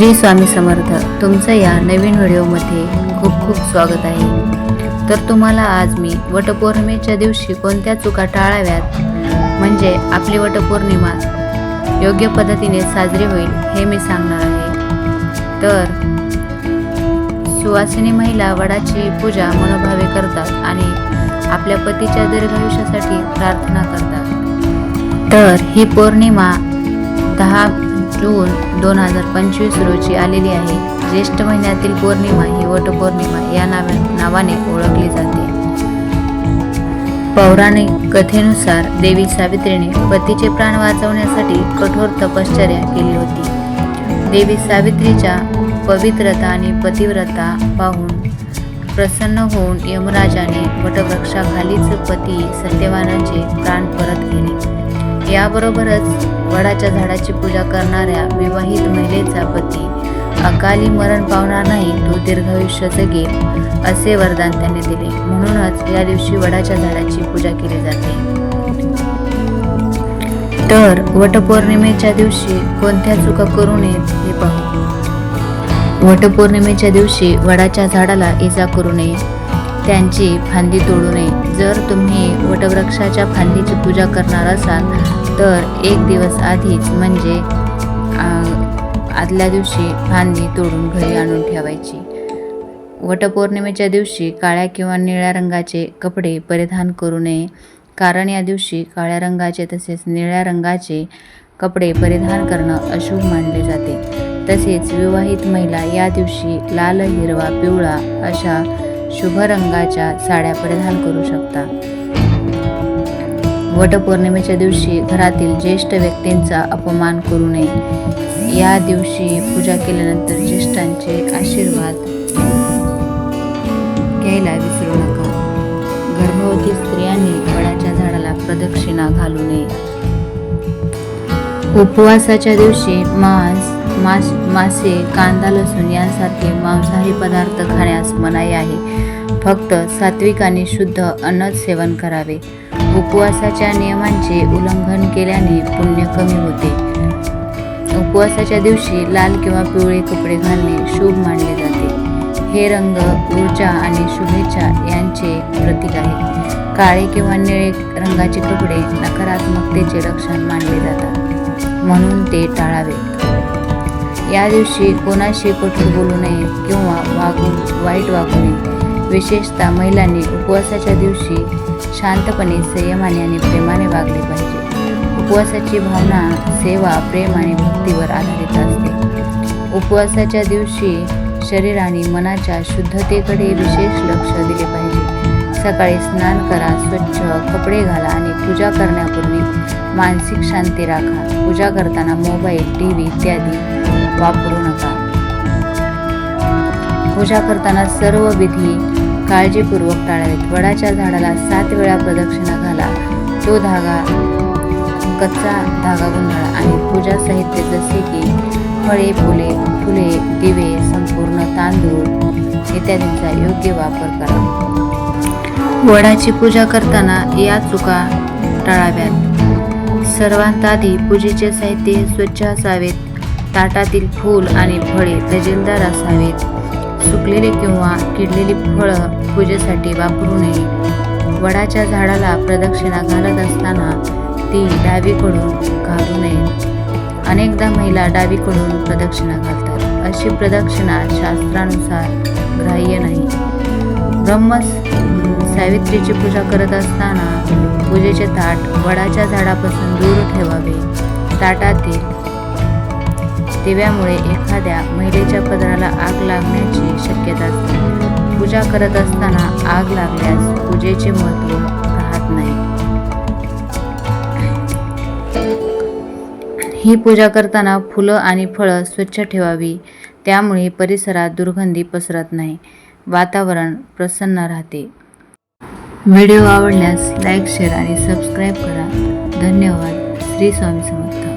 श्री स्वामी समर्थ तुमचं या नवीन व्हिडिओमध्ये खूप खूप स्वागत आहे. तर तुम्हाला आज मी वटपौर्णिमेच्या दिवशी कोणत्या चुका टाळाव्यात? म्हणजे आपली वटपौर्णिमा योग्य पद्धतीने साजरी होईल हे मी सांगणार आहे. तर सुवासिनी महिला वडाची पूजा मनोभावे करतात आणि आपल्या पतीच्या दीर्घायुष्यासाठी प्रार्थना करतात. तर ही पौर्णिमा दहा जून दोन हजार पंचवीस रोजी आलेली आहे. ज्येष्ठ महिन्यातील पौर्णिमा ही वटपौर्णिमा या नावा नावाने ओळखली जाते. पौराणिक कथेनुसार देवी सावित्रीने पतीचे प्राण वाचवण्यासाठी कठोर तपश्चर्या केली होती. देवी सावित्रीच्या पवित्रता आणि पतिव्रता पाहून प्रसन्न होऊन यमराजाने वटवृक्षाखालीच पती सत्यवानाचे प्राण परत केले. याबरोबरच वडाच्या झाडाची पूजा करणाऱ्या विवाहित महिलेचा पती अकाली मरण पावणार नाही तो दीर्घायुष्य जगेल असे वरदान त्यांनी दिले. म्हणूनच या दिवशी वडाच्या झाडाची पूजा केली जाते. तर वटपौर्णिमेच्या दिवशी कोणत्या चुका करू नयेत हे पाहू. वटपौर्णिमेच्या दिवशी वडाच्या झाडाला इजा करू नये. त्यांची फांदी तोडू नये. जर तुम्ही वटवृक्षाच्या फांदीची पूजा करणार असाल तर एक दिवस आधीच म्हणजे आदल्या दिवशी फांदी तोडून घरी आणून ठेवायची. वटपौर्णिमेच्या दिवशी काळ्या किंवा निळ्या रंगाचे कपडे परिधान करू नये. कारण या दिवशी काळ्या रंगाचे तसेच निळ्या रंगाचे कपडे परिधान करणं अशुभ मानले जाते. तसेच विवाहित महिला या दिवशी लाल हिरवा पिवळा अशा शुभ रंगाच्या साड्या परिधान करू शकता. वटपौर्णिमेच्या दिवशी घरातील ज्येष्ठ व्यक्तींचा अपमान करू नये. या दिवशी पूजा केल्यानंतर ज्येष्ठांचे आशीर्वाद घ्यायला विसरू नका. गर्भवती स्त्रियांनी वडाच्या झाडाला प्रदक्षिणा घालू नये. उपवासाच्या दिवशी मांस मास मासे कांदा लसूण यांसारखे मांसाहारी पदार्थ खाण्यास मनाई आहे. फक्त सात्विक आणि शुद्ध अन्नच सेवन करावे. उपवासाच्या नियमांचे उल्लंघन केल्याने पुण्य कमी होते. उपवासाच्या दिवशी लाल किंवा पिवळे कपडे घालणे शुभ मानले जाते. हे रंग ऊर्जा आणि शुभेच्छा यांचे प्रतीक आहे. काळे किंवा निळे रंगाचे कपडे नकारात्मकतेचे लक्षण मानले जातात. म्हणून ते टाळावे. या दिवशी कोणाशी कठोर बोलू नये किंवा वागू वाईट वागू नये. विशेषतः महिलांनी उपवासाच्या दिवशी शांतपणे संयमाने आणि प्रेमाने वागले पाहिजे. उपवासाची भावना सेवा प्रेम आणि भक्तीवर आधारित असते. उपवासाच्या दिवशी शरीर आणि मनाच्या शुद्धतेकडे विशेष लक्ष दिले पाहिजे. सकाळी स्नान करा स्वच्छ कपडे घाला आणि पूजा करण्यापूर्वी मानसिक शांती राखा. पूजा करताना मोबाईल टी व्ही इत्यादी वापरू नका. पूजा करताना सर्व विधी काळजीपूर्वक टाळावेत वडाच्या झाडाला सात वेळा प्रदक्षिणा घाला. तो धागा कच्चा धागा गुंडाळा आणि पूजा साहित्य जसे की फळे फुले फुले दिवे संपूर्ण तांदूळ इत्यादींचा योग्य वापर करा. वडाची पूजा करताना या चुका टाळाव्यात. सर्वांत आधी पूजेचे साहित्य स्वच्छ असावेत. ताटातील फूल आणि फळे तजेलदार असावेत. सुकलेली किंवा किडलेली फळं पूजेसाठी वापरू नये. वडाच्या झाडाला प्रदक्षिणा घालत असताना ती डावीकडून घालू नये. अनेकदा महिला डावीकडून प्रदक्षिणा घालतात. अशी प्रदक्षिणा शास्त्रानुसार ग्राह्य नाही. ब्रह्म सावित्रीची पूजा करत असताना पूजेचे ताट वडाच्या झाडापासून दूर ठेवावे. ताटातील दिव्यामुळे एखाद्या महिलेच्या पदराला आग लागण्याची शक्यता असते. पूजा करत असताना आग लागल्यास पूजेचे महत्त्व राहत नाही. ही पूजा करताना फुलं आणि फळं स्वच्छ ठेवावी. त्यामुळे परिसरात दुर्गंधी पसरत नाही. वातावरण प्रसन्न राहते. व्हिडिओ आवडल्यास लाईक शेअर आणि सबस्क्राईब करा. धन्यवाद. श्री स्वामी समर्थ.